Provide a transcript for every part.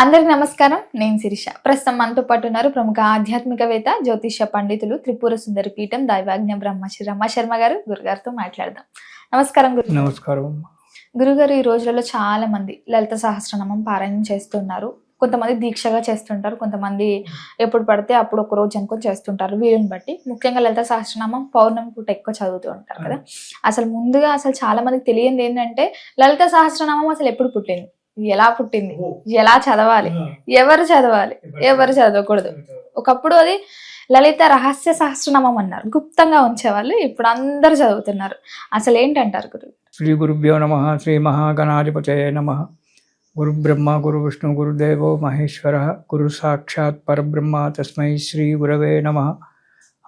అందరికి నమస్కారం. నేను శిరీష. ప్రస్తుతం మనతో పాటు ఉన్నారు ప్రముఖ ఆధ్యాత్మికవేత్త జ్యోతిష పండితులు త్రిపుర సుందరి పీఠం దైవాజ్ఞ బ్రహ్మశ్రీ రమ శర్మ గారు గురుగారితో మాట్లాడదాం. నమస్కారం గురు. నమస్కారం. గురుగారు ఈ రోజులలో చాలా మంది లలిత సహస్రనామం పారాయణం చేస్తున్నారు. కొంతమంది దీక్షగా చేస్తుంటారు కొంతమంది ఎప్పుడు పడితే అప్పుడు ఒక రోజు అనుకొని చేస్తుంటారు. వీరిని బట్టి ముఖ్యంగా లలిత సహస్రనామం పౌర్ణమి పూట ఎక్కువ చదువుతూ ఉంటారు కదా. అసలు ముందుగా అసలు చాలా మందికి తెలియంది ఏంటంటే లలిత సహస్రనామం అసలు ఎప్పుడు పుట్టింది? ఎలా పుట్టింది? ఎలా చదవాలి? ఎవరు చదవాలి? ఎవరు చదవకూడదు. ఒకప్పుడు అది లలిత రహస్య సహస్రనామం అన్నారు. గుప్తంగా ఉంచేవాళ్ళు. ఇప్పుడు అందరు చదువుతున్నారు. అసలు ఏంటంటారు గురు శ్రీ గురుభ్యో నమ శ్రీ మహాగణాధిపతయ నమ. గురు బ్రహ్మ గురు విష్ణు గురుదేవో మహేశ్వర గురు సాక్షాత్ పరబ్రహ్మ తస్మై శ్రీ గురవే నమ.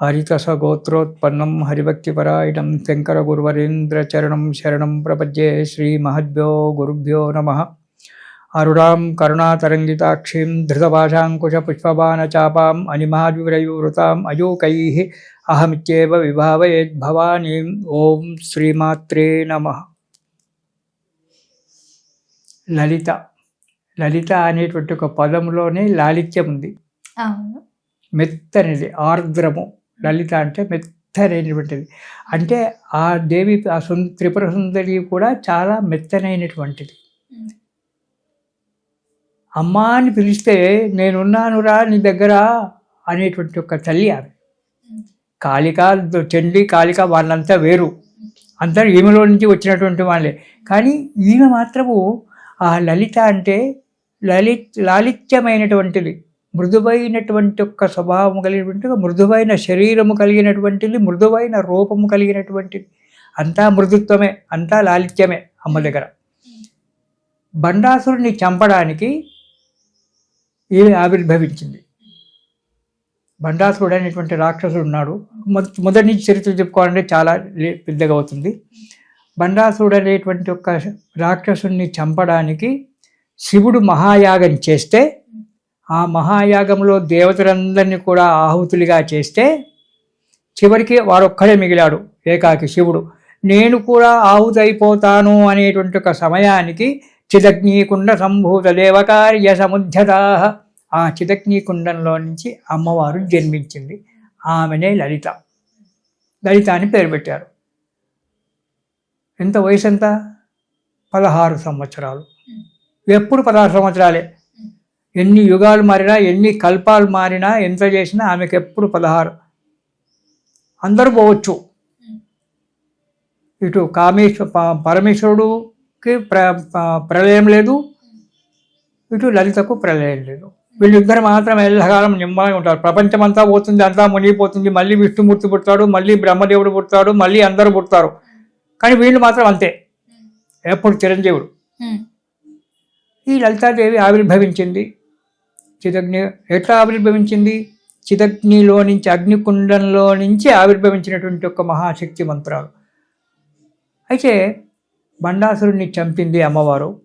హరితస గోత్రోత్పన్నం హరిభక్తిపరాయణం శంకర గురువరేంద్ర చరణం శరణం ప్రపద్యే శ్రీ మహద్భ్యో గురుభ్యో నమ. అరుణాం కరుణాతరంగితాక్షీం ధృతపాశాంకుశ పుష్పబాణచాపాం అనిమాద్విరయూవృతాం అయూకై అహమిత్యేవ విభావయేద్ భవానీం ఓం శ్రీమాత్రే నమ లలిత లలిత అనేటువంటి ఒక పదంలోనే లాలిత్యం ఉంది। మెత్తనిది ఆర్ద్రము. లలిత అంటే మెత్తనైనటువంటిది. అంటే ఆ దేవి ఆ సుం త్రిపుర సుందరి కూడా చాలా మెత్తనైనటువంటిది. అమ్మా అని పిలిస్తే నేనున్నానురా నీ దగ్గర అనేటువంటి ఒక తల్లి ఆమె. కాళిక చండి కాళిక వాళ్ళంతా వేరు. అందరూ ఈమెలో నుంచి వచ్చినటువంటి వాళ్ళే. కానీ ఈమె మాత్రము ఆ లలిత అంటే లలి లాలిత్యమైనటువంటిది. మృదువైనటువంటి ఒక స్వభావం కలిగినటువంటి మృదువైన శరీరము కలిగినటువంటిది మృదువైన రూపము కలిగినటువంటిది. అంతా మృదుత్వమే అంతా లాలిత్యమే అమ్మ దగ్గర. బండాసురుని చంపడానికి ఈమె ఆవిర్భవించింది? బండాసురుడు అనేటువంటి రాక్షసుడు ఉన్నాడు. మొద- మొదటి నుంచి చరిత్ర చెప్పుకోవాలంటే చాలా లే- పెద్దగా అవుతుంది. బండాసురుడు అనేటువంటి ఒక రాక్షసుని చంపడానికి శివుడు మహాయాగం చేస్తే ఆ మహాయాగంలో దేవతలందరినీ కూడా ఆహుతులుగా చేస్తే చివరికి వారొక్కడే మిగిలాడు ఏకాకి శివుడు. నేను కూడా ఆహుతైపోతాను అనేటువంటి ఒక సమయానికి చిదగ్నీకుండ సంభూత దేవకార్య సముద్యత. ఆ చిదగ్నీకుండంలో నుంచి అమ్మవారు జన్మించింది. ఆమెనే లలిత. లలిత అని పేరు పెట్టారు. ఎంత వయసు ఎంత పదహారు సంవత్సరాలు. ఎప్పుడు పదహారు సంవత్సరాలే? ఎన్ని యుగాలు మారినా ఎన్ని కల్పాలు మారినా ఎంత చేసినా ఆమెకు ఎప్పుడు పదహారు. అందరూ పోవచ్చు. ఇటు కామేశ్వర పరమేశ్వరుడు పరమేశ్వరుడుకి ప్ర ప్రళయం లేదు. ఇటు లలితకు ప్రళయం లేదు. వీళ్ళిద్దరు మాత్రం ఎల్లకాలం నిమ్మలంగా ఉంటారు. ప్రపంచం అంతా పోతుంది అంతా మునిగిపోతుంది. మళ్ళీ విష్ణుమూర్తి పుడతాడు మళ్ళీ బ్రహ్మదేవుడు పుడతాడు మళ్ళీ అందరూ పుడతారు. కానీ వీళ్ళు మాత్రం అంతే. ఎప్పుడు చిరంజీవుడు. ఈ లలితాదేవి ఆవిర్భవించింది. చిదగ్ని ఎట్లా ఆవిర్భవించింది? చిదగ్నిలో నుంచి అగ్నికుండంలో నుంచి ఆవిర్భవించినటువంటి ఒక మహాశక్తి మంత్రాలు. అయితే బండాసురుణ్ణి చంపింది అమ్మవారు.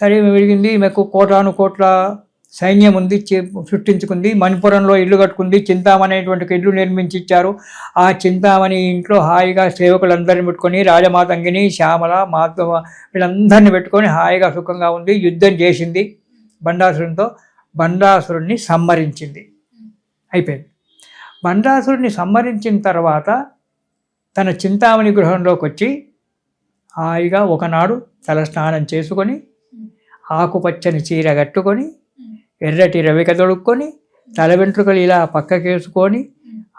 సరే విడిగింది ఈమెకు కోటాను కోట్ల సైన్యం ఉంది సృష్టించుకుంది. మణిపురంలో ఇల్లు కట్టుకుంది. చింతామణి అనేటువంటి ఇల్లు నిర్మించి ఇచ్చారు ఆ చింతామణి ఇంట్లో హాయిగా సేవకులందరిని పెట్టుకొని రాజమాతంగిని శ్యామల మాధవ వీళ్ళందరిని పెట్టుకొని హాయిగా సుఖంగా ఉంది. యుద్ధం చేసింది బండాసురునితో. బండాసురుణ్ణి సంహరించింది. అయిపోయింది. బండాసురుణ్ణి సంహరించిన తర్వాత తన చింతామణి గృహంలోకి వచ్చి హాయిగా ఒకనాడు తలస్నానం చేసుకొని ఆకుపచ్చని చీర కట్టుకొని ఎర్రటి రవిక తొడుక్కొని తల వెంట్రుకలు ఇలా పక్కకేసుకొని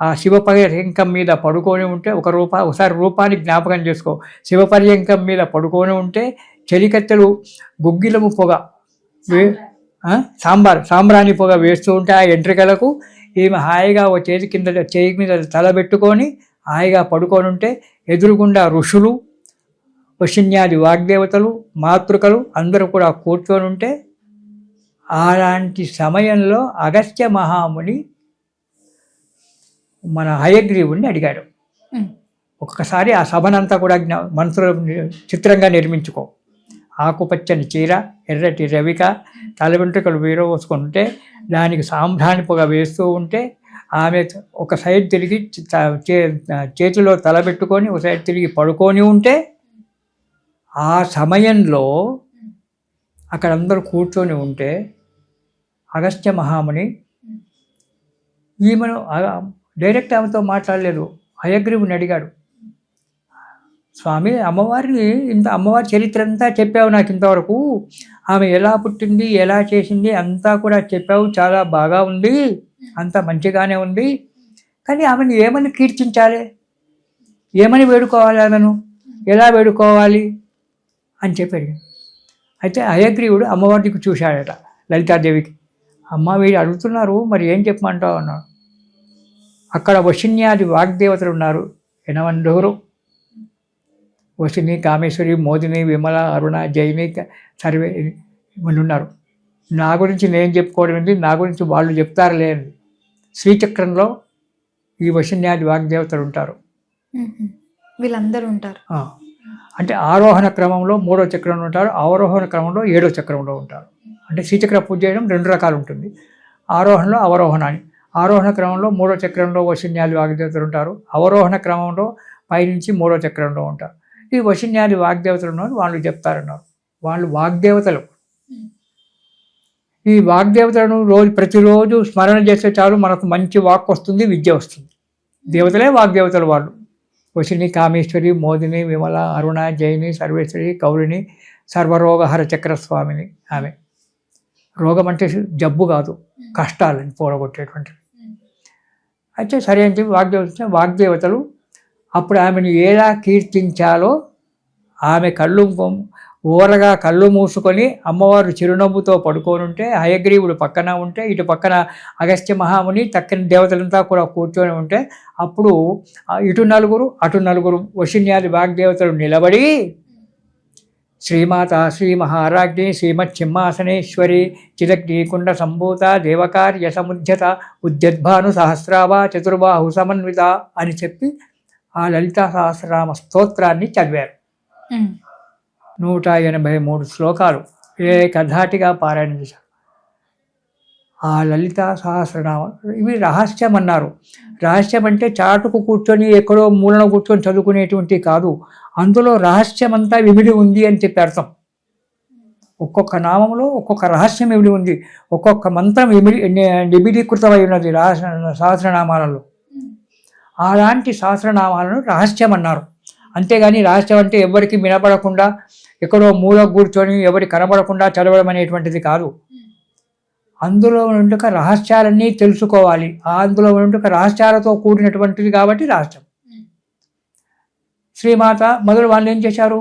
ఆ శివ పర్యంకం మీద పడుకొని ఉంటే ఒక రూప ఒకసారి రూపాన్ని జ్ఞాపకం చేసుకో. శివ పర్యంకం మీద పడుకొని ఉంటే చెలికత్తెలు గుగ్గిలము పొగ? సాంబార్ సాంబ్రాణి పొగ వేస్తూ ఉంటే ఆ ఎంట్రికలకు ఈమె హాయిగా ఓ చేతి కింద చేయి మీద తల పెట్టుకొని హాయిగా పడుకొని ఉంటే ఎదురుగుండా ఋషులు వశిన్యాది వాగ్దేవతలు మాతృకలు అందరూ కూడా కూర్చొని ఉంటే అలాంటి సమయంలో అగస్త్య మహాముని మన హయగ్రీవుణ్ణి అడిగాడు. ఒక్కసారి ఆ సభనంతా కూడా జ్ఞా మనసులో చిత్రంగా నిర్మించుకో ఆకుపచ్చని చీర ఎర్రటి రవిక తల వెంట్రుకలు వీరవోసుకుంటే దానికి సాంబ్రాణి పొగ వేస్తూ ఉంటే ఆమె ఒక సైడ్ తిరిగి చేతిలో తల పెట్టుకొని ఒక సైడ్ తిరిగి పడుకొని ఉంటే ఆ సమయంలో అక్కడ అందరూ కూర్చొని ఉంటే అగస్త్య మహాముని ఈమెను డైరెక్ట్ ఆమెతో మాట్లాడలేదు. హయగ్రీవుని అడిగాడు. స్వామి అమ్మవారిని ఇంత అమ్మవారి చరిత్ర అంతా చెప్పావు నాకు ఇంతవరకు. ఆమె ఎలా పుట్టింది ఎలా చేసింది అంతా కూడా చెప్పావు. చాలా బాగా ఉంది అంతా మంచిగానే ఉంది. కానీ ఆమెను ఏమని కీర్తించాలి? ఏమని వేడుకోవాలి ఆమెను? ఎలా వేడుకోవాలి? అని చెప్పాడు. అయితే అయగ్రీవుడు అమ్మవారికి చూశాడట లలితాదేవికి. అమ్మ వీడు అడుగుతున్నారు మరి ఏం చెప్పమంటావు అన్నాడు. అక్కడ వశిన్యాది వాగ్దేవతలు ఉన్నారు ఎనవండూరు వశిని కామేశ్వరి మోదిని విమల అరుణ జైని సర్వే వీళ్ళు ఉన్నారు. నా గురించి నేను చెప్పుకోవడం ఏంటి నా గురించి వాళ్ళు చెప్తారులే అని. శ్రీచక్రంలో ఈ వశిన్యాది వాగ్దేవతలు ఉంటారు. వీళ్ళందరూ ఉంటారు. అంటే ఆరోహణ క్రమంలో మూడో చక్రంలో ఉంటారు అవరోహణ క్రమంలో ఏడో చక్రంలో ఉంటారు. అంటే శ్రీచక్ర పూజ చేయడం రెండు రకాలు ఉంటుంది. ఆరోహణలో అవరోహణ అని. ఆరోహణ క్రమంలో మూడో చక్రంలో వశిన్యాది వాగ్దేవతలు ఉంటారు. అవరోహణ క్రమంలో పైనుంచి మూడో చక్రంలో ఉంటారు. ఈ వశిన్యాది వాగ్దేవతలు ఉన్నారు వాళ్ళు చెప్తారన్నారు. వాళ్ళు వాగ్దేవతలు. ఈ వాగ్దేవతలను రోజు ప్రతిరోజు స్మరణ చేస్తే చాలు మనకు మంచి వాక్ వస్తుంది విద్య వస్తుంది. దేవతలే వాగ్దేవతలు వాళ్ళు. వశిని కామేశ్వరి మోదిని విమల అరుణ జైని సర్వేశ్వరి కౌలిని సర్వరోగహర చక్రస్వామిని ఆమె. రోగం అంటే జబ్బు కాదు కష్టాలని పోడగొట్టేటువంటివి అయితే సరే అని చెప్పి వాగ్దేవత వాగ్దేవతలు అప్పుడు ఆమెను ఎలా కీర్తించాలో ఆమె కళ్ళు ఊరగా కళ్ళు మూసుకొని అమ్మవారు చిరునవ్వుతో పడుకొని ఉంటే హయగ్రీవుడు పక్కన ఉంటే ఇటు పక్కన అగస్త్య మహాముని తక్కిన దేవతలంతా కూడా కూర్చొని ఉంటే అప్పుడు ఇటు నలుగురు అటు నలుగురు వశిన్యాది వాగ్దేవతలు నిలబడి శ్రీమాత శ్రీ మహారాజ్ఞి శ్రీమత్ సింహాసనేశ్వరి చిదగ్నీకుండ సంభూత దేవకార్య సముద్యత ఉద్యద్భాను సహస్రావ చతుర్బాహు సమన్విత అని చెప్పి ఆ లలితా సహస్రనామ స్తోత్రాన్ని చదివారు. నూట ఎనభై మూడు శ్లోకాలు. ఏకధాటిగా పారాయణ చేశారు. ఆ లలితా సహస్రనామం ఇవి రహస్యం అన్నారు. రహస్యం అంటే చాటుకు కూర్చొని ఎక్కడో మూలన కూర్చొని చదువుకునేటువంటి కాదు. అందులో రహస్యం అంతా విమిడి ఉంది అని చెప్పి అర్థం. ఒక్కొక్క నామంలో ఒక్కొక్క రహస్యం ఇమిడి ఉంది. ఒక్కొక్క మంత్రం ఇమిడి నిబిడీకృతమై ఉన్నది రహస్య సహస్రనామాలలో. అలాంటి సహస్రనామాలను రహస్యం అన్నారు. అంతేగాని రహస్యం అంటే ఎవరికి వినపడకుండా ఎక్కడో మూల కూర్చొని ఎవరి కనబడకుండా చదవడం అనేటువంటిది కాదు. అందులో ఉండక రహస్యాలన్నీ తెలుసుకోవాలి. ఆ అందులో ఉండుక రహస్యాలతో కూడినటువంటిది కాబట్టి రహస్యం. శ్రీమాత మొదలు వాళ్ళు ఏం చేశారు?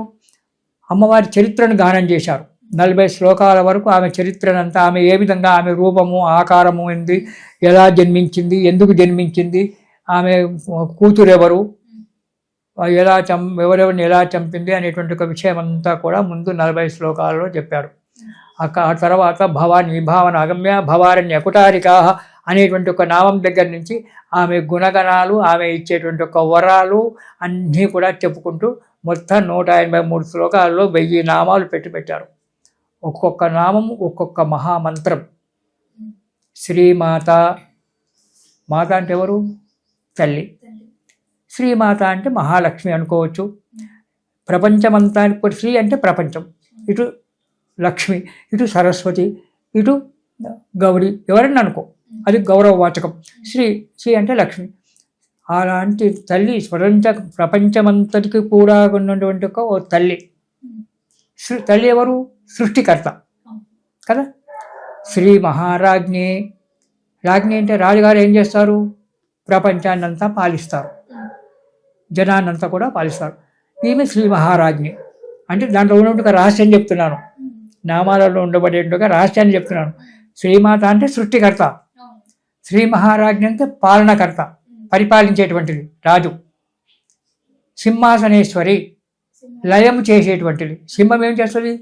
అమ్మవారి చరిత్రను గానం చేశారు. నలభై శ్లోకాల వరకు ఆమె చరిత్రనంతా ఆమె ఏ విధంగా ఆమె రూపము ఆకారము ఏంది ఎలా జన్మించింది ఎందుకు జన్మించింది ఆమె కూతురు ఎవరు ఎలా చం ఎవరెవరిని ఎలా చంపింది అనేటువంటి ఒక విషయం అంతా కూడా ముందు నలభై శ్లోకాలలో చెప్పారు. అక్క ఆ తర్వాత భవాని విభావన అగమ్య భవారణ్య కుటారికా అనేటువంటి ఒక నామం దగ్గర నుంచి ఆమె గుణగణాలు ఆమె ఇచ్చేటువంటి ఒక వరాలు అన్నీ కూడా చెప్పుకుంటూ మొత్తం నూట ఎనభై మూడు శ్లోకాల్లో వెయ్యి నామాలు పెట్టి పెట్టారు. ఒక్కొక్క నామం ఒక్కొక్క మహామంత్రం. శ్రీమాత మాత అంటే ఎవరు? తల్లి. శ్రీమాత అంటే మహాలక్ష్మి అనుకోవచ్చు. ప్రపంచమంతా ఇప్పుడు శ్రీ అంటే ప్రపంచం. ఇటు లక్ష్మి ఇటు సరస్వతి ఇటు గౌరీ ఎవరన్నా అనుకో. అది గౌరవవాచకం. శ్రీ శ్రీ అంటే లక్ష్మి. అలాంటి తల్లి ప్రపంచ ప్రపంచమంతటికి కూడా ఉన్నటువంటి ఒక ఓ తల్లి. సృ- తల్లి ఎవరు? సృష్టికర్త. కదా? శ్రీ మహారాజ్ఞి. రాజ్ఞి అంటే రాజుగారు ఏం చేస్తారు? ప్రపంచాన్నంతా పాలిస్తారు. జనాన్నంతా కూడా పాలిస్తారు. ఈమె శ్రీ మహారాజ్ఞి అంటే దాంట్లో ఉన్నటువంటి ఒక రహస్యం చెప్తున్నాను. నామాలలో ఉండబడే ఒక రహస్యాన్ని చెప్తున్నాను. శ్రీమాత అంటే సృష్టికర్త. శ్రీ మహారాజ్ఞి అంటే పాలనకర్త. పరిపాలించేటువంటిది. రాజు. సింహాసనేశ్వరి. లయం చేసేటువంటిది. సింహం ఏం చేస్తుంది?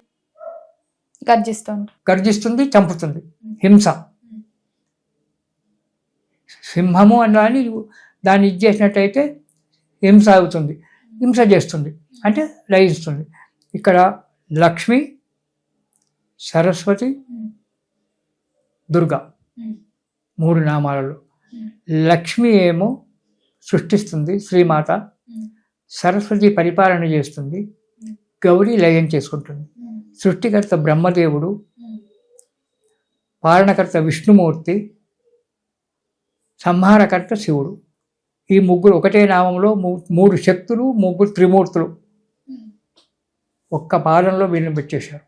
గర్జిస్తూ ఉంటారు గర్జిస్తుంది చంపుతుంది. హింస. సింహము అని దాన్ని ఇది చేసినట్టయితే హింస అవుతుంది హింస చేస్తుంది. అంటే లయిస్తుంది. ఇక్కడ లక్ష్మి సరస్వతి దుర్గా మూడు నామాలలో. లక్ష్మి ఏమో సృష్టిస్తుంది శ్రీమాత సరస్వతి పరిపాలన చేస్తుంది గౌరీ లయం చేసుకుంటుంది. సృష్టికర్త బ్రహ్మదేవుడు పాలనకర్త విష్ణుమూర్తి సంహారకర్త శివుడు. ఈ ముగ్గురు ఒకటే నామంలో మూ- మూడు శక్తులు ముగ్గురు త్రిమూర్తులు. ఒక్క పాలనలో వీళ్ళని పెట్టేశారు.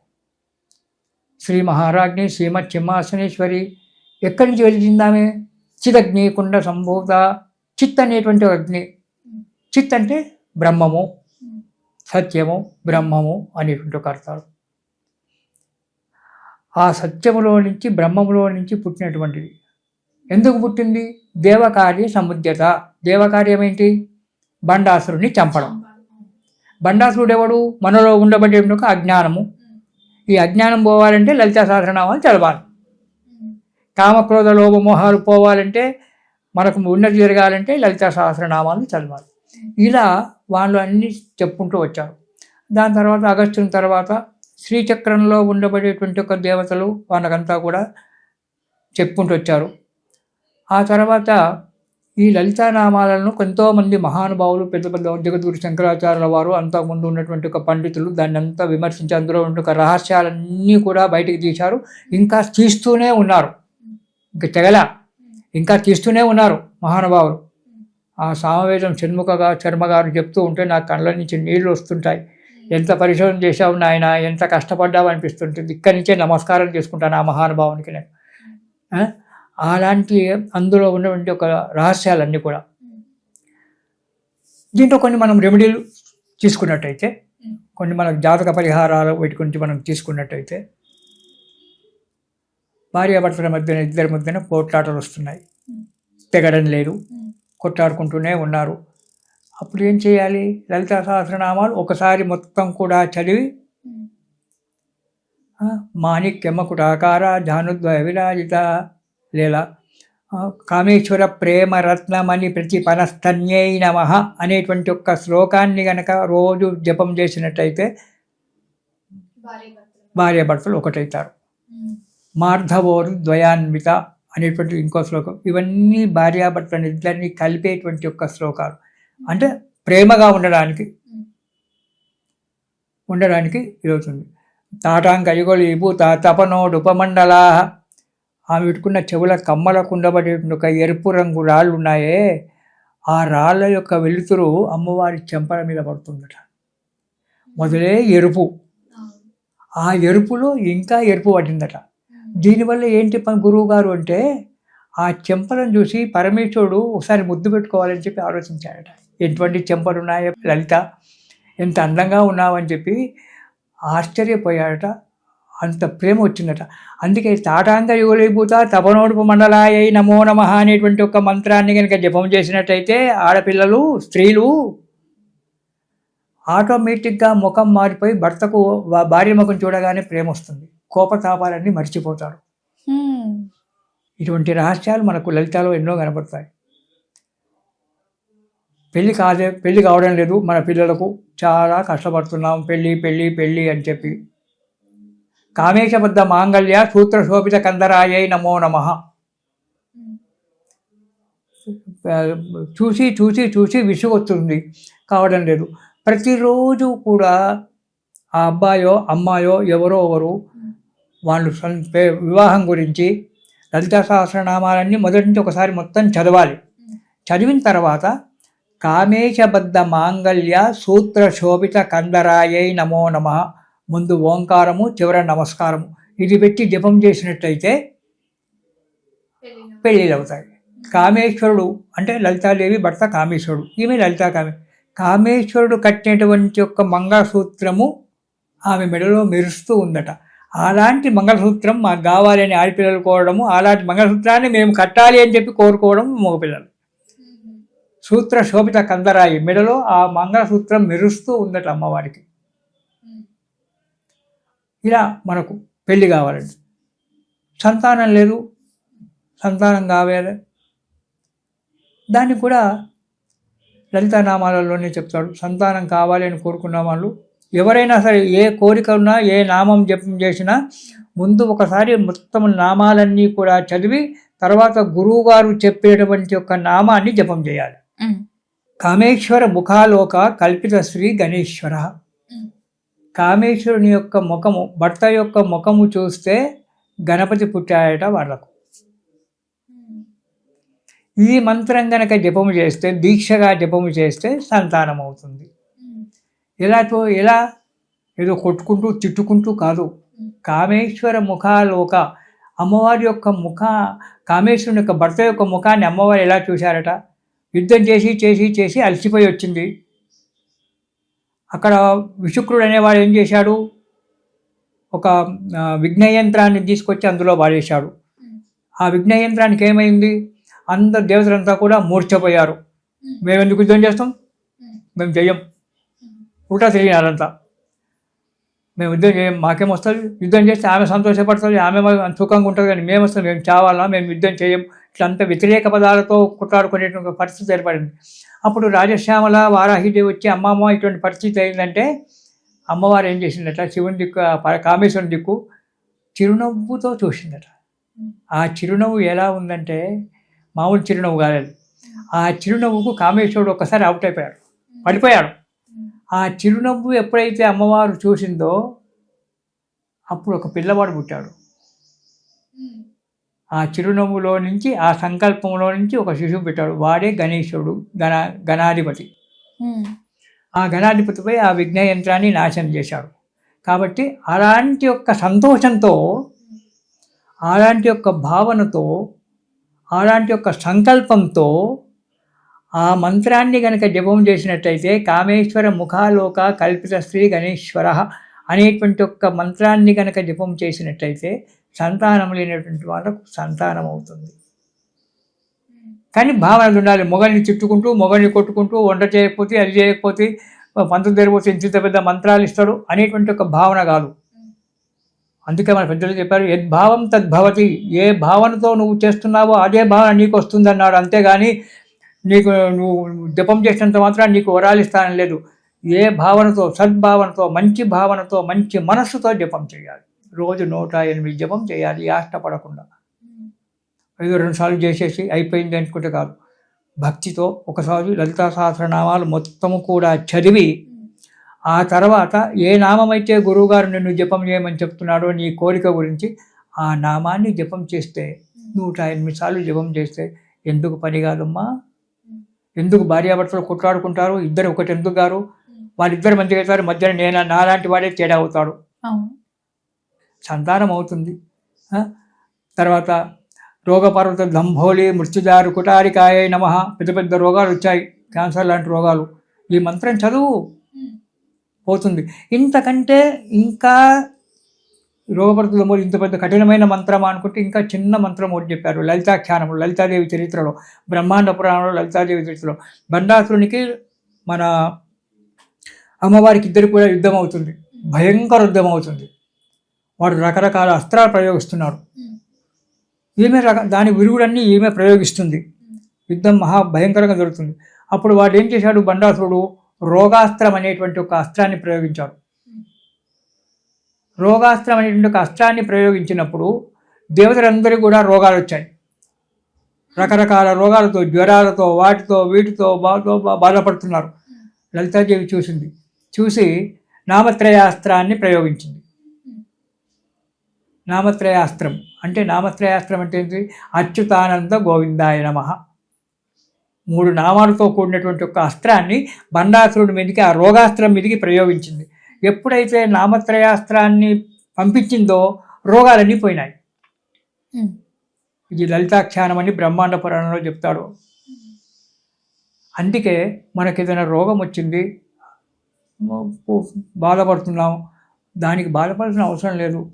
శ్రీ మహారాజ్ని శ్రీమత్ సింహాసనేశ్వరి ఎక్కడి నుంచి వెలిచిందామే చిదగ్ని కుండ సంభూత చిత్ అనేటువంటి అగ్ని. చిత్ అంటే బ్రహ్మము. సత్యము బ్రహ్మము అనేటువంటి ఒక అర్థాలు. ఆ సత్యములో నుంచి బ్రహ్మములో నుంచి పుట్టినటువంటిది. ఎందుకు పుట్టింది? దేవకార్య సముద్యత దేవకార్యం ఏంటి బండాసురుని చంపడం. బండాసురుడు ఎవడు? మనలో ఉండబడే ఒక అజ్ఞానము. ఈ అజ్ఞానం పోవాలంటే లలిత సహస్రనామాలు చదవాలి. కామక్రోధ లోభమోహాలు పోవాలంటే మనకు ఉన్నతి జరగాలంటే లలిత సహస్రనామాలు చదవాలి. ఇలా వాళ్ళు అన్నీ చెప్పుకుంటూ వచ్చారు. దాని తర్వాత అగస్త్యుని తర్వాత శ్రీచక్రంలో ఉండబడేటువంటి ఒక దేవతలు వాళ్ళకంతా కూడా చెప్పుకుంటూ వచ్చారు. ఆ తర్వాత ఈ లలితా నామాలను ఎంతోమంది మహానుభావులు పెద్ద పెద్ద జగద్గురు శంకరాచార్యుల వారు అంతకుముందు ఉన్నటువంటి ఒక పండితులు దాన్ని అంతా విమర్శించి అందులో ఉన్న ఒక రహస్యాలన్నీ కూడా బయటికి తీశారు. ఇంకా తీస్తూనే ఉన్నారు. ఇంకా తెగల. ఇంకా తీస్తూనే ఉన్నారు మహానుభావులు. ఆ సామవేదం షణ్ముఖగా చర్మగారు చెప్తూ ఉంటే నా కళ్ళ నుంచి నీళ్ళు వస్తుంటాయి. ఎంత పరిశోధన చేశావు నాయన? ఎంత కష్టపడ్డావు? అనిపిస్తుంటుంది. ఇక్కడి నుంచే నమస్కారం చేసుకుంటాను ఆ మహానుభావునికి నేను. అలాంటి అందులో ఉన్నటువంటి ఒక రహస్యాలన్నీ కూడా. దీంట్లో కొన్ని మనం రెమెడీలు తీసుకున్నట్టయితే కొన్ని మన జాతక పరిహారాలు వీటి గురించి మనం తీసుకున్నట్టయితే భార్యాభర్తల మధ్యన ఇద్దరి మధ్యన పోట్లాటలు వస్తున్నాయి. తెగడం లేదు. కొట్లాడుకుంటూనే ఉన్నారు. అప్పుడు ఏం చేయాలి? లలితా సహస్రనామాలు ఒకసారి మొత్తం కూడా చదివి ఆ, మాణిక్యమకుటాకార జానుద్వయ విరాజిత లేలా కామేశ్వర ప్రేమ రత్నమణి ప్రతిపనస్తన్యై నమ అనేటువంటి ఒక్క శ్లోకాన్ని గనక రోజు జపం చేసినట్టయితే భార్యాభర్తలు ఒకటవుతారు మార్ధవోరు ద్వయాన్విత అనేటువంటి ఇంకో శ్లోకం. ఇవన్నీ భార్యాభర్తల ఇద్దరిని కలిపేటువంటి ఒక శ్లోకాలు. అంటే ప్రేమగా ఉండడానికి ఉండడానికి ఇది అవుతుంది ఇగోలు తపనోడుపమండలా తపనోడు ఉపమండలా ఆమె పెట్టుకున్న చెవుల కమ్మలకు ఉండబడే ఒక ఎరుపు రంగు రాళ్ళు ఉన్నాయే. ఆ రాళ్ళ యొక్క వెలుతురు అమ్మవారి చెంపల మీద పడుతుందట. మొదలే ఎరుపు. ఆ ఎరుపులో ఇంకా ఎరుపు పడిందట. దీనివల్ల ఏంటి పని గురువు గారు అంటే ఆ చెంపలను చూసి పరమేశ్వరుడు ఒకసారి ముద్దు పెట్టుకోవాలని చెప్పి ఆలోచించాడట. ఎటువంటి చెంపలు ఉన్నాయో లలిత? ఎంత అందంగా ఉన్నావని చెప్పి ఆశ్చర్యపోయాడట. అంత ప్రేమ వచ్చిందట. అందుకే తాటాంగ యుగలీభూత తపనోడుపు మండలాయ నమో నమ అనేటువంటి ఒక మంత్రాన్ని కనుక జపం చేసినట్టయితే ఆడపిల్లలు స్త్రీలు ఆటోమేటిక్గా ముఖం మారిపోయి భర్తకు భార్య ముఖం చూడగానే ప్రేమ వస్తుంది. కోపతాపాలన్నీ మర్చిపోతారు. ఇటువంటి రహస్యాలు మనకు లలితాలో ఎన్నో కనబడతాయి పెళ్ళి కాదే పెళ్ళి కావడం లేదు మన పిల్లలకు. చాలా కష్టపడుతున్నాం. పెళ్ళి పెళ్ళి పెళ్ళి అని చెప్పి కామేశబద్ధ మాంగళ్య సూత్ర శోభిత కందరాయై నమో నమ. చూసి చూసి చూసి విసుగొస్తుంది. కావడం లేదు. ప్రతిరోజు కూడా ఆ అబ్బాయో అమ్మాయో ఎవరో ఒకరు వాళ్ళు వివాహం గురించి లలితా సహస్రనామాలన్నీ మొదటి నుంచి ఒకసారి మొత్తం చదవాలి. చదివిన తర్వాత కామేశబద్ధ మాంగళ్య సూత్ర శోభిత కందరాయై నమో నమ. ముందు ఓంకారము చివర నమస్కారము. ఇది పెట్టి జపం చేసినట్టయితే పెళ్ళిళ్ళు. అవుతాయి కామేశ్వరుడు అంటే లలితాదేవి భర్త కామేశ్వరుడు. ఈమె లలితా కామే కామేశ్వరుడు కట్టినటువంటి ఒక మంగళసూత్రము ఆమె మెడలో మెరుస్తూ ఉందట. అలాంటి మంగళసూత్రం మాకు కావాలి అని ఆడపిల్లలు కోరడము అలాంటి మంగళసూత్రాన్ని మేము కట్టాలి అని చెప్పి కోరుకోవడం మగపిల్లలు. సూత్ర శోభిత కందరాయి మెడలో ఆ మంగళసూత్రం మెరుస్తూ ఉందట అమ్మవారికి. ఇలా మనకు పెళ్ళి కావాలండి. సంతానం లేదు. సంతానం కావాలి. దాన్ని కూడా లలితానామాలలోనే చెప్తాడు. సంతానం కావాలి అని కోరుకున్న వాళ్ళు ఎవరైనా సరే ఏ కోరిక ఉన్నా ఏ నామం జపం చేసినా ముందు ఒకసారి మొత్తం నామాలన్నీ కూడా చదివి తర్వాత గురువు గారు చెప్పేటువంటి ఒక నామాన్ని జపం చేయాలి. కామేశ్వర ముఖాలోక కల్పిత శ్రీ గణేశ్వర. కామేశ్వరుని యొక్క ముఖము భర్త యొక్క ముఖము చూస్తే గణపతి పుట్టాడట వాళ్ళకు. ఈ మంత్రం గనక జపము చేస్తే దీక్షగా జపము చేస్తే సంతానం అవుతుంది ఎలా తో ఎలా ఏదో కొట్టుకుంటూ తిట్టుకుంటూ కాదు. కామేశ్వర ముఖాలోక అమ్మవారి యొక్క ముఖ కామేశ్వరుని యొక్క భర్త యొక్క ముఖాన్ని అమ్మవారు ఎలా చూశారట? యుద్ధం చేసి చేసి చేసి అలసిపోయి వచ్చింది. అక్కడ విశుక్రుడు అనేవాడు ఏం చేశాడు? ఒక విఘ్నయంత్రాన్ని తీసుకొచ్చి అందులో వాడేశాడు ఆ విఘ్నయంత్రానికి ఏమైంది? అందరు దేవతలంతా కూడా మూర్ఛపోయారు. మేము ఎందుకు యుద్ధం చేస్తాం? మేము చెయ్యం ఉల్టా తెలియనారంతా మేము యుద్ధం చేయం మాకేం వస్తుంది? యుద్ధం చేస్తే ఆమె సంతోషపడుతుంది ఆమె సుఖంగా ఉంటుంది కానీ మేము వస్తాం మేము చావాలా మేము యుద్ధం చేయం. ఇట్లా అంత వ్యతిరేక పదాలతో కుట్టాడుకునేటువంటి పరిస్థితి ఏర్పడింది. అప్పుడు రాజశ్యామల వారాహిదేవి వచ్చి అమ్మమ్మ ఇటువంటి పరిస్థితి అయిందంటే అమ్మవారు ఏం చేసిందట? శివుని దిక్కు కామేశ్వరుని దిక్కు చిరునవ్వుతో చూసిందట. ఆ చిరునవ్వు ఎలా ఉందంటే మామూలు చిరునవ్వు కాలేదు. ఆ చిరునవ్వుకు కామేశ్వరుడు ఒక్కసారి అవుట్ అయిపోయాడు. పడిపోయాడు. ఆ చిరునవ్వు ఎప్పుడైతే అమ్మవారు చూసిందో అప్పుడు ఒక పిల్లవాడు పుట్టాడు. ఆ చిరునవ్వులో నుంచి ఆ సంకల్పంలో నుంచి ఒక శిశువు పెట్టాడు. వాడే గణేశుడు గణ గణాధిపతి. ఆ గణాధిపతిపై ఆ విఘ్న యంత్రాన్ని నాశనం చేశాడు. కాబట్టి అలాంటి యొక్క సంతోషంతో అలాంటి యొక్క భావనతో అలాంటి యొక్క సంకల్పంతో ఆ మంత్రాన్ని గనక జపం చేసినట్టయితే కామేశ్వర ముఖాలోక కల్పిత శ్రీ గణేశ్వర అనేటువంటి ఒక్క మంత్రాన్ని గనక జపం చేసినట్టయితే సంతానం లేనటువంటి వాళ్ళకు సంతానం అవుతుంది. కానీ భావనలు ఉండాలి. మొగల్ని చిట్టుకుంటూ మొగల్ని కొట్టుకుంటూ వంట చేయకపోతే అది చేయకపోతే పంతులు తెరిపోతే ఇంత పెద్ద మంత్రాలు ఇస్తాడు అనేటువంటి ఒక భావన కాదు. అందుకే మన పెద్దలు చెప్పారు యద్భావం తద్భవతి ఏ భావనతో నువ్వు చేస్తున్నావో అదే భావన నీకు వస్తుంది అన్నాడు అంతేగాని నీకు నువ్వు జపం చేసినంత మాత్రం నీకు వరాలు ఇస్తానని లేదు. ఏ భావనతో సద్భావనతో మంచి భావనతో మంచి మనస్సుతో జపం చేయాలి. రోజు నూట ఎనిమిది జపం చేయాలి ఆష్టపడకుండా ఐదు రెండు సార్లు చేసేసి అయిపోయింది అనుకుంటే కాదు. భక్తితో ఒకసారి లలితా సహస్రనామాలు మొత్తము కూడా చదివి ఆ తర్వాత ఏ నామమైతే గురువుగారు నిన్ను జపం చేయమని చెప్తున్నాడో నీ కోరిక గురించి ఆ నామాన్ని జపం చేస్తే నూట ఎనిమిది సార్లు జపం చేస్తే ఎందుకు పని కాదమ్మా? ఎందుకు భార్యాభర్తలు కొట్లాడుకుంటారు? ఇద్దరు ఒకటి ఎందుకు గారు? వాళ్ళిద్దరు మంచిగా అవుతారు మధ్యన నేను నాలాంటి వాడే తేడా అవుతాడు. సంతానం అవుతుంది తర్వాత రోగపర్వత దంభోళి మృత్యుదారు కుటారికాయ నమ పెద్ద పెద్ద రోగాలు వచ్చాయి. క్యాన్సర్ లాంటి రోగాలు. ఈ మంత్రం చదువు పోతుంది. ఇంతకంటే ఇంకా రోగపర్వత దంభోలి ఇంత పెద్ద కఠినమైన మంత్రం అనుకుంటే ఇంకా చిన్న మంత్రం ఒకటి చెప్పారు. లలితాఖ్యానము లలితాదేవి చరిత్రలో బ్రహ్మాండ పురాణంలో లలితాదేవి చరిత్రలో. బండాసురునికి మన అమ్మవారికి ఇద్దరు కూడా యుద్ధం అవుతుంది భయంకర యుద్ధం అవుతుంది వాడు రకరకాల అస్త్రాలు ప్రయోగిస్తున్నాడు. ఈమె రక దాని విరుగుడన్నీ ఈమె ప్రయోగిస్తుంది. యుద్ధం మహా భయంకరంగా జరుగుతుంది. అప్పుడు వాడు ఏం చేశాడు? బండాసురుడు రోగాస్త్రం అనేటువంటి ఒక అస్త్రాన్ని ప్రయోగించాడు. రోగాస్త్రం అనేటువంటి ఒక అస్త్రాన్ని ప్రయోగించినప్పుడు దేవతలందరికీ కూడా రోగాలు వచ్చాయి. రకరకాల రోగాలతో జ్వరాలతో వాటితో వీటితో బాధతో బా- బాధపడుతున్నారు. లలితాదేవి చూసింది. చూసి నామత్రయాస్త్రాన్ని ప్రయోగించింది. నామత్రయాస్త్రం. అంటే నామత్రయాస్త్రం అంటే ఏంటి? అచ్యుతానంద గోవిందాయ నమ. మూడు నామాలతో కూడినటువంటి ఒక అస్త్రాన్ని బండాసురుడి మీదకి ఆ రోగాస్త్రం మీదకి ప్రయోగించింది. ఎప్పుడైతే నామత్రయాస్త్రాన్ని పంపించిందో రోగాలన్నీ పోయినాయి. ఇది లలితాఖ్యానం అని బ్రహ్మాండ పురాణంలో చెప్తాడు. అందుకే మనకి ఏదైనా రోగం వచ్చింది బాధపడుతున్నాం దానికి బాధపడాల్సిన అవసరం లేదు.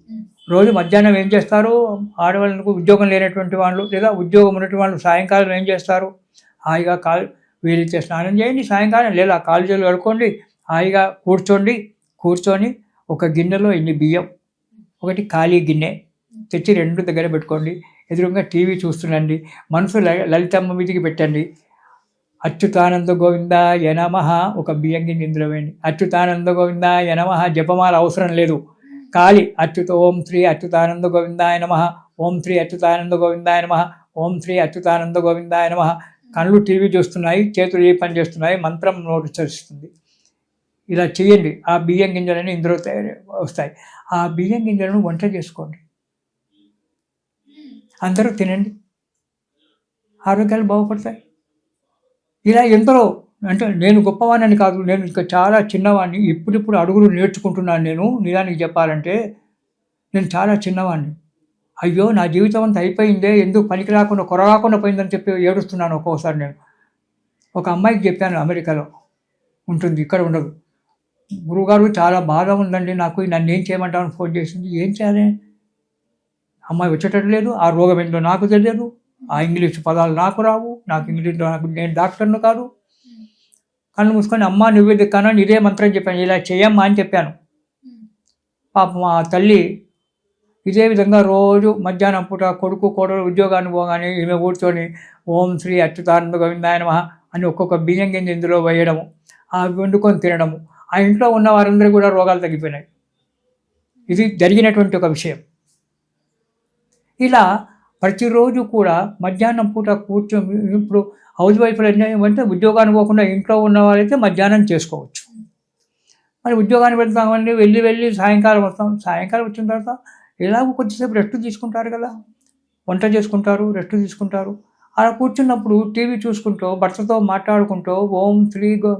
రోజు మధ్యాహ్నం ఏం చేస్తారు? ఆడవాళ్ళకు ఉద్యోగం లేనటువంటి వాళ్ళు లేదా ఉద్యోగం ఉన్నటువంటి వాళ్ళు సాయంకాలం ఏం చేస్తారు? హాయిగా కాలు వీలైతే స్నానం చేయండి సాయంకాలం లేదా కాలు చేతులు కడుక్కోండి హాయిగా కూర్చోండి కూర్చొని ఒక గిన్నెలో ఇన్ని బియ్యం? ఒకటి ఖాళీ గిన్నె. తెచ్చి రెండు దగ్గర పెట్టుకోండి. ఎదురుగా టీవీ చూస్తుండండి. మనసు ల- లలితమ్మ మీదికి పెట్టండి. అచ్యుతానంద గోవింద యనమహ ఒక బియ్యం గిన్నె వేయండి. అచ్యుతానంద గోవింద యనమహ జపమాల అవసరం లేదు. కాలి అచ్యుత ఓం శ్రీ అచ్యుతానంద గోవిందాయ నమ. ఓం శ్రీ అచ్యుతానంద గోవిందాయ నమ. ఓం శ్రీ అచ్యుతానంద గోవిందాయ నమ. కళ్ళు టీవీ చూస్తున్నాయి. చేతులు ఏ పని చేస్తున్నాయి? మంత్రం నోటు చరిస్తుంది ఇలా చేయండి. ఆ బియ్యం గింజలని ఇందులో తయారు వస్తాయి. ఆ బియ్యం గింజలను వంట చేసుకోండి. అందరూ తినండి. ఆరోగ్యాలు బాగుపడతాయి. ఇలా ఎందరో అంటే నేను గొప్పవాణ్ణి కాదు నేను ఇంకా చాలా చిన్నవాడిని ఇప్పుడిప్పుడు అడుగులు నేర్చుకుంటున్నాను నేను నిజానికి చెప్పాలంటే నేను చాలా చిన్నవాడిని అయ్యో నా జీవితం అంతా అయిపోయిందే ఎందుకు పనికి రాకుండా కొరగాకుండా పోయిందని చెప్పి ఏడుస్తున్నాను ఒక్కోసారి నేను. ఒక అమ్మాయికి చెప్పాను అమెరికాలో ఉంటుంది ఇక్కడ ఉండదు. గురువుగారు చాలా బాధ ఉందండి నాకు నన్ను ఏం చేయమంటామని ఫోన్ చేసింది. ఏం చేయాలి? అమ్మాయి వచ్చేటట్టు లేదు ఆ రోగం ఏంటో నాకు తెలియదు. ఆ ఇంగ్లీష్ పదాలు నాకు రావు నాకు ఇంగ్లీష్ నాకు నేను డాక్టర్ను కాదు. కళ్ళు మూసుకొని అమ్మ నువ్వే దిక్కాను ఇదే మంత్రం చెప్పాను. ఇలా చేయమ్మా అని చెప్పాను. పాపం ఆ తల్లి ఇదే విధంగా రోజు మధ్యాహ్నం పూట కొడుకు కోడలు ఉద్యోగాన్ని పోగానే ఈమె కూర్చొని ఓం శ్రీ అచ్యుతానంద గోవిందాయ అని ఒక్కొక్క బియ్యం గింజ ఇందులో వేయడము ఆ వండుకొని తినడము. ఆ ఇంట్లో ఉన్న వారందరూ కూడా రోగాలు తగ్గిపోయినాయి. ఇది జరిగినటువంటి ఒక విషయం. ఇలా ప్రతిరోజు కూడా మధ్యాహ్నం పూట కూర్చొని ఇప్పుడు హౌస్ వైఫ్లు అంటే ఉద్యోగానికి పోకుండా ఇంట్లో ఉన్న వాళ్ళైతే మధ్యాహ్నం చేసుకోవచ్చు. మరి ఉద్యోగానికి వెళ్తామండి వెళ్ళి వెళ్ళి సాయంకాలం వస్తాం. సాయంకాలం వచ్చిన తర్వాత ఎలాగో కొద్దిసేపు రెస్ట్ తీసుకుంటారు కదా. వంట చేసుకుంటారు రెస్ట్ తీసుకుంటారు. అలా కూర్చున్నప్పుడు టీవీ చూసుకుంటూ భర్తతో మాట్లాడుకుంటూ ఓం శ్రీ గో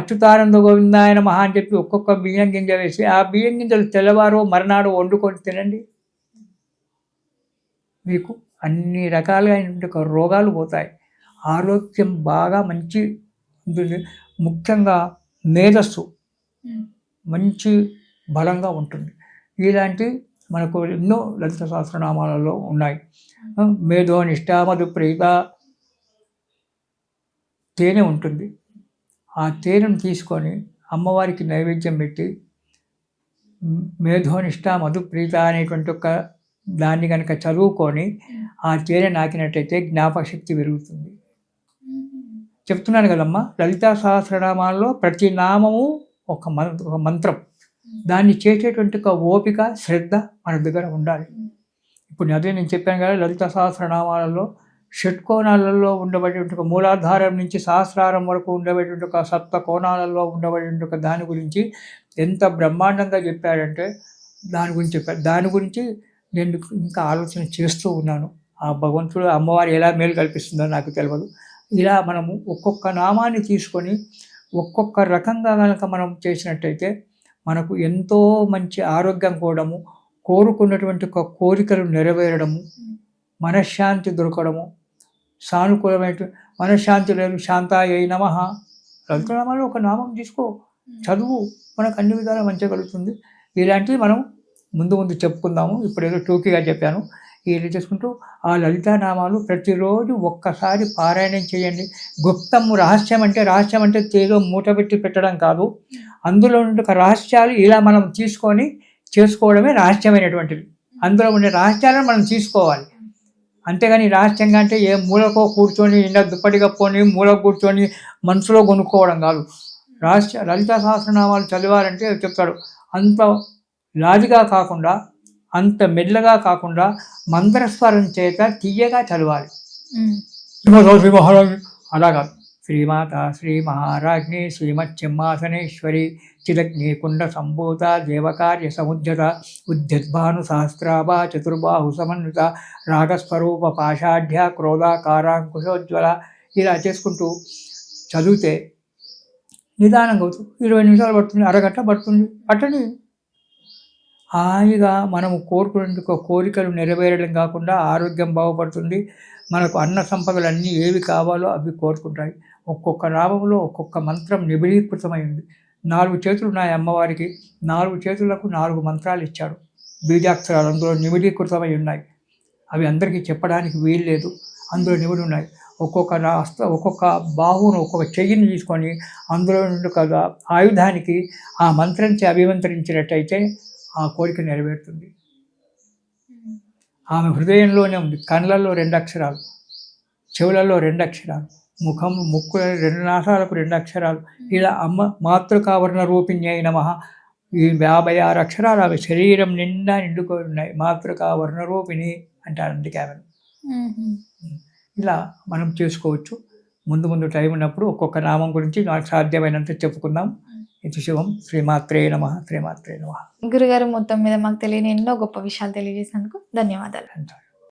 అచ్యుతానంద గోవిందాయన మహా అని చెప్పి ఒక్కొక్క బియ్యం గింజ వేసి ఆ బియ్యం గింజలు తెల్లవారు మరునాడు వండుకొని తినండి. మీకు అన్ని రకాలైన రోగాలు పోతాయి. ఆరోగ్యం బాగా మంచి ఉంటుంది. ముఖ్యంగా మేధస్సు మంచి బలంగా ఉంటుంది. ఇలాంటి మనకు ఎన్నో లలిత సహస్రనామాలలో ఉన్నాయి. మేధో నిష్ఠామధు ప్రీత తేనె ఉంటుంది. ఆ తేనెను తీసుకొని అమ్మవారికి నైవేద్యం పెట్టి మేధోనిష్ట మధుప్రీత అనేటువంటి ఒక దాన్ని కనుక చదువుకొని ఆ తేనె నాకినట్టయితే జ్ఞాపక శక్తి పెరుగుతుంది. చెప్తున్నాను కదమ్మా లలితా సహస్రనామాల్లో ప్రతి నామము ఒక మం ఒక మంత్రం. దాన్ని చేసేటువంటి ఒక ఓపిక శ్రద్ధ మన దగ్గర ఉండాలి. ఇప్పుడు అదే నేను చెప్పాను కదా లలిత సహస్రనామాలలో షట్కోణాలలో ఉండబడేటువంటి ఒక మూలాధారం నుంచి సహస్రారం వరకు ఉండబడేటువంటి ఒక సప్త కోణాలలో ఉండబడేటువంటి ఒక దాని గురించి ఎంత బ్రహ్మాండంగా చెప్పాడంటే దాని గురించి చెప్పారు దాని గురించి నేను ఇంకా ఆలోచన చేస్తూ ఉన్నాను. ఆ భగవంతుడు అమ్మవారు ఎలా మేలు కల్పిస్తుందో నాకు తెలియదు ఇలా మనము ఒక్కొక్క నామాన్ని తీసుకొని ఒక్కొక్క రకంగా కనుక మనం చేసినట్టయితే మనకు ఎంతో మంచి ఆరోగ్యం కూడము కోరుకున్నటువంటి ఒక కోరికలు నెరవేరడము మనశ్శాంతి దొరకడము సానుకూలమైన మనశ్శాంతి లేదు శాంతాయ నమ. లలితనామాలో ఒక నామం తీసుకో. చదువు మనకు అన్ని విధాలు మంచిగా కలుగుతుంది. ఇలాంటివి మనం ముందు ముందు చెప్పుకుందాము. ఇప్పుడు ఏదో టూకీగా చెప్పాను. ఏది చేసుకుంటూ ఆ లలితానామాలు ప్రతిరోజు ఒక్కసారి పారాయణం చేయండి. గుప్తము రహస్యం అంటే రహస్యం అంటే ఏదో మూటపెట్టి పెట్టడం కాదు. అందులో ఉండే ఒక రహస్యాలు ఇలా మనం తీసుకొని చేసుకోవడమే రహస్యమైనటువంటిది. అందులో ఉండే రహస్యాలను మనం తీసుకోవాలి. అంతేగాని రహస్యంగా అంటే ఏ మూలకో కూర్చొని ఇలా దుప్పటి కప్పుకొని మూల కూర్చొని మనసులో కొనుక్కోవడం కాదు. రహస్య లలిత సహస్రనామాలు చదివారంటే చెప్తాడు. అంత లాదిగా కాకుండా అంత మెల్లగా కాకుండా మంత్రస్వరం చేత తీయగా చదవాలి. శ్రీ మహారాజు అలా కాదు శ్రీమాత శ్రీ మహారాజ్ని శ్రీమత్ సింహాసనేశ్వరి చిదగ్నికుండ సంభూత దేవకార్య సముద్యత ఉద్యద్భాను సహస్రాభ చతుర్బాహు సమన్విత రాగస్వరూప పాషాఢ్య క్రోధాకారాంకుశోజ్వల ఇలా చేసుకుంటూ చదివితే నిదానంగా అవుతుంది. ఇరవై నిమిషాలు పడుతుంది అరగంట పడుతుంది. పట్టని హాయిగా మనము కోరుకునేందుకు కోరికలు నెరవేరడం కాకుండా ఆరోగ్యం బాగుపడుతుంది. మనకు అన్న సంపదలు అన్నీ ఏవి కావాలో అవి కోరుకుంటాయి. ఒక్కొక్క నామంలో ఒక్కొక్క మంత్రం నిబిడీకృతమైంది. నాలుగు చేతులు నా అమ్మవారికి. నాలుగు చేతులకు నాలుగు మంత్రాలు ఇచ్చాడు. బీజాక్షరాలు అందులో నిబిడీకృతమై ఉన్నాయి. అవి అందరికీ చెప్పడానికి వీలు లేదు. అందులో నిబడి ఉన్నాయి. ఒక్కొక్క రాస్త ఒక్కొక్క బాహువును ఒక్కొక్క చెయ్యిని తీసుకొని అందులో నుండి కదా ఆయుధానికి ఆ మంత్రించి అభిమంత్రించినట్టయితే ఆ కోరిక నెరవేరుతుంది. ఆమె హృదయంలోనే ఉంది. కళ్ళల్లో రెండు అక్షరాలు చెవులలో రెండు అక్షరాలు ముఖం ముక్కు రెండు నాసాలకు రెండు అక్షరాలు ఇలా అమ్మ మాతృకావరణ రూపిణి అయిన మహా ఈ యాభై ఆరు అక్షరాలు ఆమె శరీరం నిండా నిండుకొని ఉన్నాయి. మాతృకావరణ రూపిణి అంటారు అందుకే ఆమెను. ఇలా మనం చేసుకోవచ్చు. ముందు ముందు టైం ఉన్నప్పుడు ఒక్కొక్క నామం గురించి నాకు సాధ్యమైనంత చెప్పుకుందాం. ఇది శివం శ్రీమాత్రే నమ శ్రీమాత్రే నమ. గురుగారు మొత్తం మీద మాకు తెలియని ఎన్నో గొప్ప విషయాలు తెలియజేసినందుకు ధన్యవాదాలు.